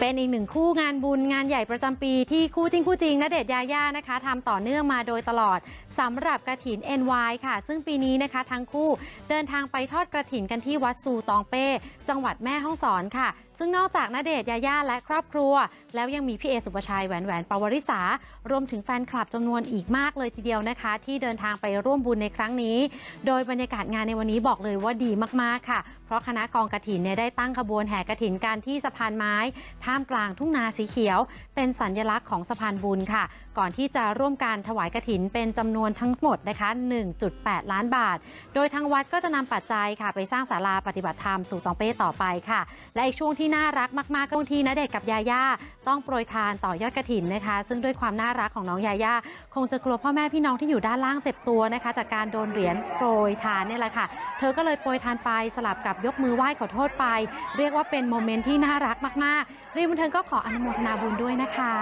เป็นอีกหนึ่งคู่งานบุญงานใหญ่ประจำปีที่คู่จริงคู่จริงณเดชยาย่านะคะทำต่อเนื่องมาโดยตลอดสำหรับกระถิน NY ค่ะ ซึ่งปีนี้นะคะทั้งคู่เดินทางไปทอดกระถินกันที่วัดซูตองเป้ จังหวัดแม่ฮ่องสอนค่ะ ซึ่งนอกจากณเดชยาย่าและครอบครัว แล้วยังมีพี่เอสุปชัยแหวนแหวนปวริษารวมถึงแฟนคลับจำนวนอีกมากเลยทีเดียวนะคะ ที่เดินทางไปร่วมบุญในครั้งนี้ โดยบรรยากาศงานในวันนี้บอกเลยว่าดีมากๆค่ะ เพราะคณะกองกระถินเนี่ยได้ตั้งขบวนแห่กระถินกันที่สะพานไม้ท่ามกลางทุ่งนาสีเขียว เป็นสัญลักษณ์ของสะพานบุญค่ะ ก่อนที่จะร่วมการถวายกระถินเป็นจำนวนทั้งหมดนะคะ 1.8 ล้านบาท โดยทางวัดก็จะนำปัจจัยค่ะ ไปสร้างศาลาปฏิบัติธรรมสู่ตองเป้ต่อไปค่ะ และอีกช่วงที่น่ารักมากๆก็ช่วงที่ณเดชกับยาย่าต้องโปรยทานต่อยอดกระถินนะคะ ซึ่งด้วยความน่ารักของน้องยาย่าคงจะกลัวพ่อแม่พี่น้องที่อยู่ด้านล่างเจ็บตัวนะคะ จากการโดนเหรียญโปรยทานเนี่ยแหละค่ะ เธอก็เลยโปรยทานไปสลับกับยกมือไหว้ขอโทษไป เรียกว่าเป็นโมเมนต์ที่น่ารักมากๆรีบันเทิงก็ขออนุโมทนาบุญด้วยนะคะ